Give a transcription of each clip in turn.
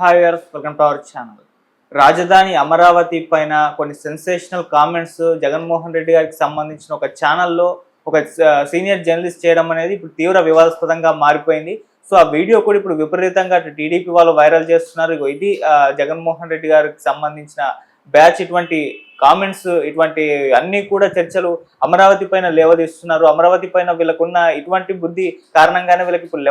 హాయర్స్ welcome to our channel. రాజధాని అమరావతి పైన కొన్ని సెన్సేషనల్ కామెంట్స్ జగన్మోహన్ రెడ్డి గారికి సంబంధించిన ఒక ఛానల్లో ఒక సీనియర్ జర్నలిస్ట్ చేయడం అనేది ఇప్పుడు తీవ్ర వివాదాస్పదంగా మారిపోయింది. సో ఆ వీడియో కూడా ఇప్పుడు విపరీతంగా టీడీపీ వాళ్ళు వైరల్ చేస్తున్నారు. ఇది జగన్మోహన్ రెడ్డి గారికి సంబంధించిన బ్యాచ్ ఇటువంటి కామెంట్స్ ఇటువంటి అన్ని కూడా చర్చలు అమరావతి పైన లేవదీస్తున్నారు. అమరావతి పైన వీళ్ళకున్న ఇటువంటి బుద్ధి కారణంగానే వీళ్ళకి ఇప్పుడు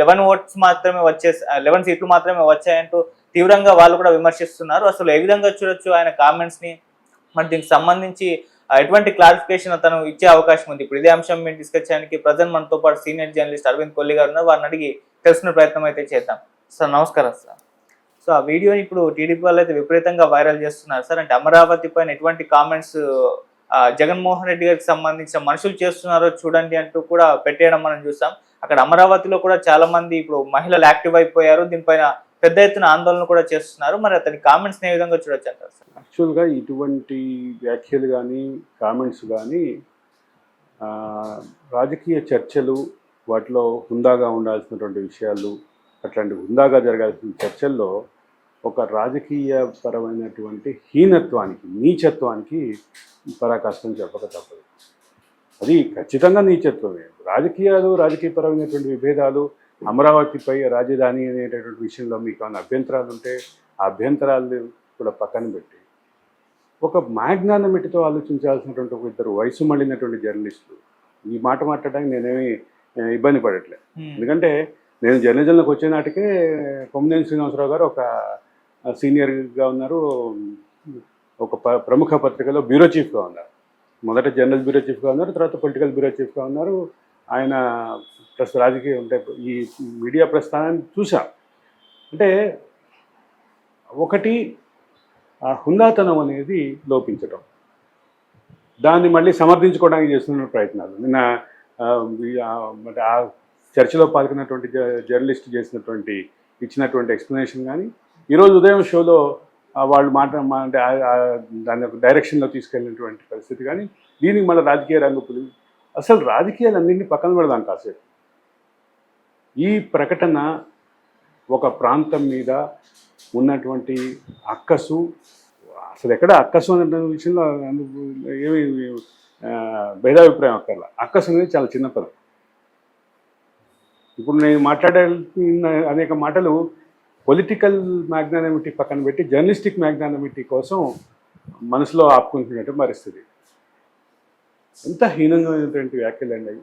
లెవెన్ ఓట్స్ మాత్రమే వచ్చే లెవెన్ సీట్లు మాత్రమే వచ్చాయంటూ తీవ్రంగా వాళ్ళు కూడా విమర్శిస్తున్నారు. అసలు ఏ విధంగా చూడొచ్చు ఆయన కామెంట్స్ని మరి దీనికి సంబంధించి ఎటువంటి క్లారిఫికేషన్ అతను ఇచ్చే అవకాశం ఉంది? ఇప్పుడు ఇదే అంశం మేము డిస్కస్ చేయడానికి ప్రజెంట్ మనతో పాటు సీనియర్ జర్నలిస్ట్ అరవింద్ కొల్లి గారు ఉన్నారు. వారిని అడిగి తెలుసుకునే ప్రయత్నం అయితే చేద్దాం. సార్ నమస్కారం సార్. సో ఆ వీడియోని ఇప్పుడు టీడీపీ వాళ్ళు అయితే విపరీతంగా వైరల్ చేస్తున్నారు. సార్ అంటే అమరావతి పైన ఎటువంటి కామెంట్స్ జగన్మోహన్ రెడ్డి గారికి సంబంధించిన మనుషులు చేస్తున్నారో చూడండి అంటూ కూడా పెట్టేయడం మనం చూసాం. అక్కడ అమరావతిలో కూడా చాలా మంది ఇప్పుడు మహిళలు యాక్టివ్ అయిపోయారు. దీనిపైన పెద్ద ఎత్తున ఆందోళన కూడా చేస్తున్నారు. మరి అతని కామెంట్స్ ఏ విధంగా చూడొచ్చు అంటారు సార్? యాక్చువల్గా ఇటువంటి వ్యాఖ్యలు కానీ కామెంట్స్ కానీ రాజకీయ చర్చలు వాటిలో హుందాగా ఉండాల్సినటువంటి విషయాలు అట్లాంటి హుందాగా జరగాల్సిన చర్చల్లో ఒక రాజకీయ పరమైనటువంటి హీనత్వానికి నీచత్వానికి పరాకాష్టం చెప్పక తప్పదు. అది ఖచ్చితంగా నీచత్వమే. రాజకీయాలు రాజకీయపరమైనటువంటి విభేదాలు అమరావతిపై రాజధాని అనేటటువంటి విషయంలో మీకు ఏమైనా అభ్యంతరాలు ఉంటే ఆ అభ్యంతరాలు కూడా పక్కన పెట్టి ఒక మ్యాగ్నానమిటీతో ఆలోచించాల్సినటువంటి ఒక ఇద్దరు వయసు మళ్ళినటువంటి జర్నలిస్టులు ఈ మాట మాట్లాడడానికి నేనేమి ఇబ్బంది పడట్లేదు ఎందుకంటే నేను జర్నలిజంలోకి వచ్చే నాటికే కొమ్మనేని శ్రీనివాసరావు గారు ఒక సీనియర్గా ఉన్నారు. ఒక ప- ప్రముఖ పత్రికలో బ్యూరో చీఫ్గా ఉన్నారు. మొదట జర్నల్ బ్యూరో చీఫ్గా ఉన్నారు తర్వాత పొలిటికల్ బ్యూరో చీఫ్గా ఉన్నారు. ఆయన ప్లస్ రాజకీయ అంటే ఈ మీడియా ప్రస్థానాన్ని చూసాం అంటే ఒకటి ఆ హుందాతనం అనేది లోపించటం. దాన్ని మళ్ళీ సమర్థించుకోవడానికి చేస్తున్న ప్రయత్నాలు. నిన్న అంటే ఆ చర్చలో పాల్గొన్నటువంటి జ- జర్నలిస్ట్ చేసినటువంటి ఇచ్చినటువంటి ఎక్స్ప్లెనేషన్ కానీ ఈరోజు ఉదయం షోలో వాళ్ళు మాట మా- అంటే దాని యొక్క డైరెక్షన్లో తీసుకెళ్ళినటువంటి పరిస్థితి కానీ దీనికి మళ్ళీ రాజకీయ రంగు పులి అసలు రాజకీయాలన్నింటినీ పక్కన పెడదాం కాసేపు. ఈ ప్రకటన ఒక ప్రాంతం మీద ఉన్నటువంటి అక్కసు అసలు ఎక్కడ అక్కసు అనే విషయంలో ఏమి భేదాభిప్రాయం అక్కర్లా. అక్కసు అనేది చాలా చిన్న పదం. ఇప్పుడు నేను మాట్లాడాల్సిన అనేక మాటలు పొలిటికల్ మ్యాగ్నానమిటీ పక్కన పెట్టి జర్నలిస్టిక్ మ్యాగ్నానమిటీ కోసం మనసులో ఆపుకుంటున్నట్టు పరిస్థితి. ఎంత హీనంగామైనటువంటి వ్యాఖ్యలు అండి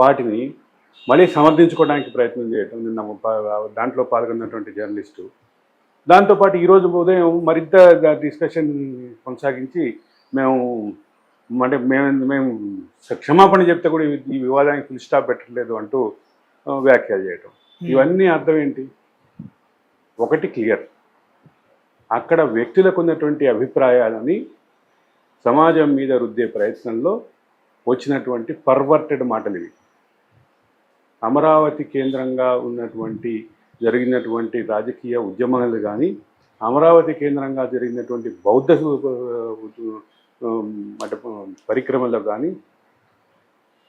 వాటిని మళ్ళీ సమర్థించుకోవడానికి ప్రయత్నం చేయటం. నిన్న దాంట్లో పాల్గొన్నటువంటి జర్నలిస్టు. దాంతోపాటు ఈరోజు ఉదయం మరింత డిస్కషన్ కొనసాగించి మేము అంటే మేము మేము క్షమాపణ చెప్తే కూడా ఈ- వివాదానికి ఫుల్ స్టాప్ పెట్టట్లేదు అంటూ వ్యాఖ్యలు చేయటం. ఇవన్నీ అర్థం ఏంటి? ఒకటి క్లియర్. అక్కడ వ్యక్తులకు ఉన్నటువంటి అభిప్రాయాలని సమాజం మీద రుద్దే ప్రయత్నంలో వచ్చినటువంటి పర్వర్టెడ్ మాటలు ఇవి. అమరావతి కేంద్రంగా ఉన్నటువంటి జరిగినటువంటి రాజకీయ ఉద్యమాలు కానీ అమరావతి కేంద్రంగా జరిగినటువంటి బౌద్ధ అంటే పరిక్రమలో కానీ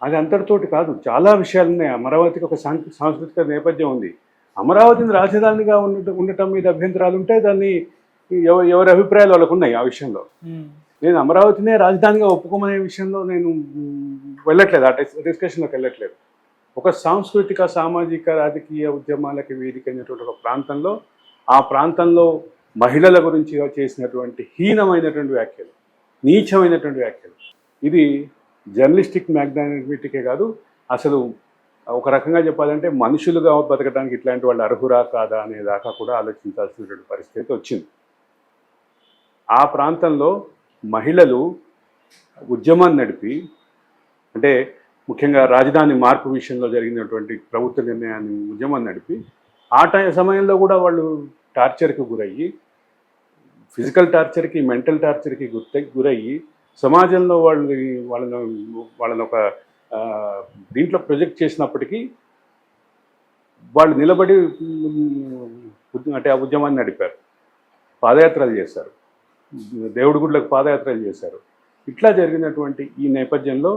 అది అంతటితోటి కాదు. చాలా విషయాలు ఉన్నాయి. అమరావతికి ఒక సాంస్కృ సాంస్కృతిక నేపథ్యం ఉంది. అమరావతిని రాజధానిగా ఉండటం ఉండటం మీద అభ్యంతరాలు ఉంటే దాన్ని ఎవ- ఎవరి అభిప్రాయాలు వాళ్ళకు ఉన్నాయి ఆ విషయంలో. నేను అమరావతినే రాజధానిగా ఒప్పుకోమనే విషయంలో నేను వెళ్ళట్లేదు. ఆ డిస్- డిస్కషన్లోకి వెళ్ళట్లేదు. ఒక సాంస్కృతిక సామాజిక రాజకీయ ఉద్యమాలకి వేదికైనటువంటి ఒక ప్రాంతంలో ఆ ప్రాంతంలో మహిళల గురించి చేసినటువంటి హీనమైనటువంటి వ్యాఖ్యలు. నీచమైనటువంటి వ్యాఖ్యలు. ఇది జర్నలిస్టిక్ మ్యాగ్నానిటీకే కాదు అసలు ఒక రకంగా చెప్పాలంటే మనుషులుగా బతకడానికి ఇట్లాంటి వాళ్ళు అర్హురా కాదా అనే దాకా కూడా ఆలోచించాల్సినటువంటి పరిస్థితి వచ్చింది. ఆ ప్రాంతంలో మహిళలు ఉద్యమాన్ని నడిపి అంటే ముఖ్యంగా రాజధాని మార్పు విషయంలో జరిగినటువంటి ప్రభుత్వ నిర్ణయాన్ని ఉద్యమాన్ని నడిపి ఆ టైం సమయంలో కూడా వాళ్ళు టార్చర్కి గురయ్యి ఫిజికల్ టార్చర్కి మెంటల్ టార్చర్కి గుర్తై గురయ్యి సమాజంలో వాళ్ళని వాళ్ళను వాళ్ళని ఒక దీంట్లో ప్రొజెక్ట్ చేసినప్పటికీ వాళ్ళు నిలబడి అంటే ఆ ఉద్యమాన్ని నడిపారు. పాదయాత్రలు చేశారు. దేవుడి గుడ్లకు పాదయాత్రలు చేశారు. ఇట్లా జరిగినటువంటి ఈ నేపథ్యంలో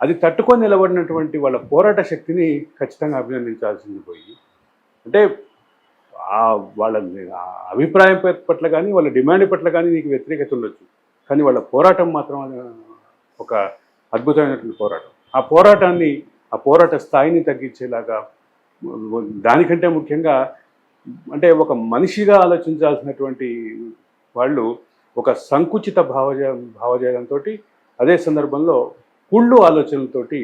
అది తట్టుకొని నిలబడినటువంటి వాళ్ళ పోరాట శక్తిని ఖచ్చితంగా అభినందించాల్సింది పోయి అంటే వాళ్ళ ఆ అభిప్రాయం పట్ల కానీ వాళ్ళ డిమాండ్ పట్ల కానీ నీకు వ్యతిరేకత ఉండొచ్చు. కానీ వాళ్ళ పోరాటం మాత్రం ఒక అద్భుతమైనటువంటి పోరాటం. ఆ పోరాటాన్ని ఆ పోరాట స్థాయిని తగ్గించేలాగా దానికంటే ముఖ్యంగా అంటే ఒక మనిషిగా ఆలోచించాల్సినటువంటి వాళ్ళు ఒక సంకుచిత భావజ భావజాలంతో అదే సందర్భంలో కుళ్ళు ఆలోచనలతోటి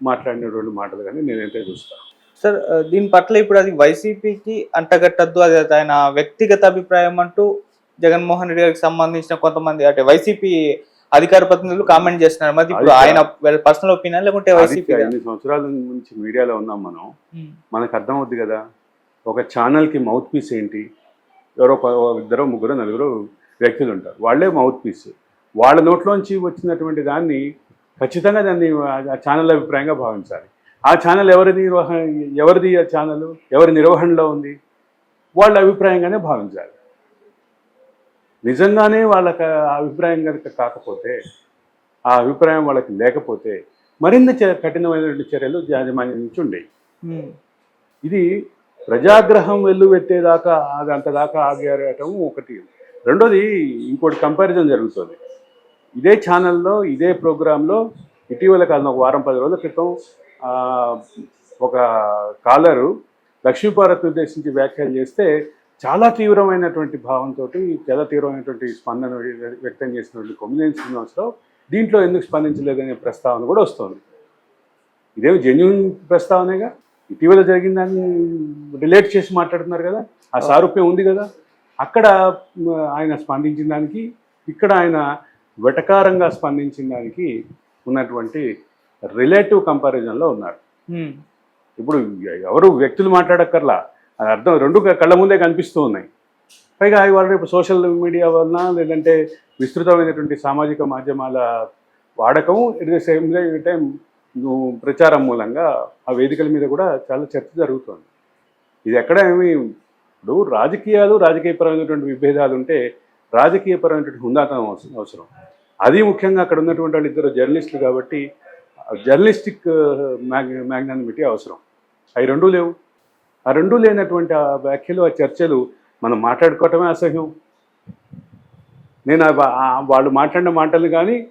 మాట్లాడినటువంటి మాటలు కానీ నేనైతే చూస్తాను సార్ దీని పట్ల ఇప్పుడు అది వైసీపీకి అంటగట్టద్దు అది ఆయన వ్యక్తిగత అభిప్రాయం అంటూ జగన్మోహన్ రెడ్డి గారికి సంబంధించిన కొంతమంది అంటే వైసీపీ అధికార ప్రతినిధులు కామెంట్ చేస్తున్నారు. మరి ఇప్పుడు ఆయన పర్సనల్ ఒపీనియన్ లేకుంటే వైసీపీ ఎన్ని సంవత్సరాల నుంచి మీడియాలో ఉన్నాం మనం. మనకు అర్థం అవుద్ది కదా ఒక ఛానల్కి మౌత్ పీస్ ఏంటి? ఎవరో ఇద్దరు ముగ్గురు నలుగురు వ్యక్తులు ఉంటారు. వాళ్ళే మౌత్ పీస్ వాళ్ళ నోట్లోంచి వచ్చినటువంటి దాన్ని ఖచ్చితంగా దాన్ని ఆ ఛానల్ అభిప్రాయంగా భావించాలి. ఆ ఛానల్ ఎవరి నిర్వహణ ఎవరిది ఆ ఛానల్ ఎవరి నిర్వహణలో ఉంది? వాళ్ళ అభిప్రాయంగానే భావించాలి. నిజంగానే వాళ్ళకి ఆ అభిప్రాయం కనుక కాకపోతే ఆ అభిప్రాయం వాళ్ళకి లేకపోతే మరింత కఠినమైనటువంటి చర్యలు యాజమాన్యం నుంచి ఉండేవి. ఇది ప్రజాగ్రహం వెల్లువెత్తేదాకా అది అంతదాకా ఆగేయటం ఒకటి. రెండోది ఇంకోటి కంపారిజన్ జరుగుతుంది. ఇదే ఛానల్లో ఇదే ప్రోగ్రాంలో ఇటీవల కాలం ఒక వారం పది రోజుల క్రితం ఒక కాలరు లక్ష్మీభారత్ ఉద్దేశించి వ్యాఖ్యలు చేస్తే చాలా తీవ్రమైనటువంటి భావంతో చాలా తీవ్రమైనటువంటి స్పందన వ్యక్తం చేసినటువంటి కొమ్మినేని శ్రీనివాసరావు దీంట్లో ఎందుకు స్పందించలేదనే ప్రస్తావన కూడా వస్తుంది. ఇదేమి జెన్యున్ ప్రస్తావనేగా? ఇటీవల జరిగిన దాన్ని రిలేట్ చేసి మాట్లాడుతున్నారు కదా? ఆ సారూప్యం ఉంది కదా? అక్కడ ఆయన స్పందించిన దానికి ఇక్కడ ఆయన వెటకారంగా స్పందించిన దానికి ఉన్నటువంటి రిలేటివ్ కంపారిజన్లో ఉన్నారు. ఇప్పుడు ఎవరు వ్యక్తులు మాట్లాడక్కర్లా. అది అర్థం రెండు కళ్ళ ముందే కనిపిస్తూ ఉన్నాయి. పైగా ఇవాళ రేపు సోషల్ మీడియా వలన లేదంటే విస్తృతమైనటువంటి సామాజిక మాధ్యమాల వాడకం ఇట్ ద సేమ్ టైం నువ్వు ప్రచారం మూలంగా ఆ వేదికల మీద కూడా చాలా చర్చ జరుగుతుంది. ఇది ఎక్కడ ఏమి ఇప్పుడు రాజకీయాలు రాజకీయపరమైనటువంటి విభేదాలు ఉంటే రాజకీయపరమైనటువంటి హుందాతనం అవసరం అవసరం. అది ముఖ్యంగా అక్కడ ఉన్నటువంటి వాళ్ళు ఇద్దరు జర్నలిస్టులు కాబట్టి జర్నలిస్టిక్ మ్యాగ్ మ్యాగ్నానిమిటీ అవసరం. అవి రెండూ లేవు. ఆ రెండూ లేనటువంటి ఆ వ్యాఖ్యలు ఆ చర్చలు మనం మాట్లాడుకోవటమే అసహ్యం. నేను వాళ్ళు మాట్లాడిన మాటలు కానీ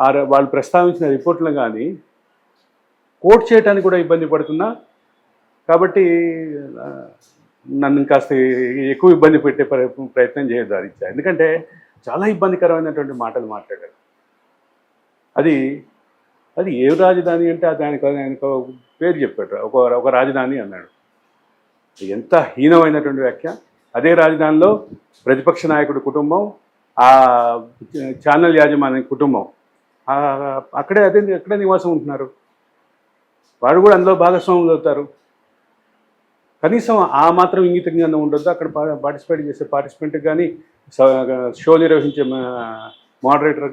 ఆ వాళ్ళు ప్రస్తావించిన రిపోర్ట్లను కానీ కోట్ చేయడానికి కూడా ఇబ్బంది పడుతున్నా. కాబట్టి నన్ను కాస్త ఎక్కువ ఇబ్బంది పెట్టే ప్ర- ప్రయత్నం చేయొద్దు ఆదిత్య ఎందుకంటే చాలా ఇబ్బందికరమైనటువంటి మాటలు మాట్లాడారు. అది అది ఏ రాజధాని అంటే దానికి ఆయనకు ఒక పేరు చెప్పాడు. ఒక ఒక రాజధాని అన్నాడు. ఎంత హీనమైనటువంటి వ్యాఖ్య. అదే రాజధానిలో ప్రతిపక్ష నాయకుడి కుటుంబం ఆ ఛానల్ యాజమాన్య కుటుంబం. అక్కడే అదే అక్కడే నివాసం ఉంటున్నారు. వాడు కూడా అందులో భాగస్వాములు అవుతారు. కనీసం ఆ మాత్రం ఇంగిత జ్ఞానం ఉండొద్దు. అక్కడ పార్టిసిపేట్ చేసే పార్టిసిపెంట్కి కానీ షో నిర్వహించే మోడరేటర్కి కానీ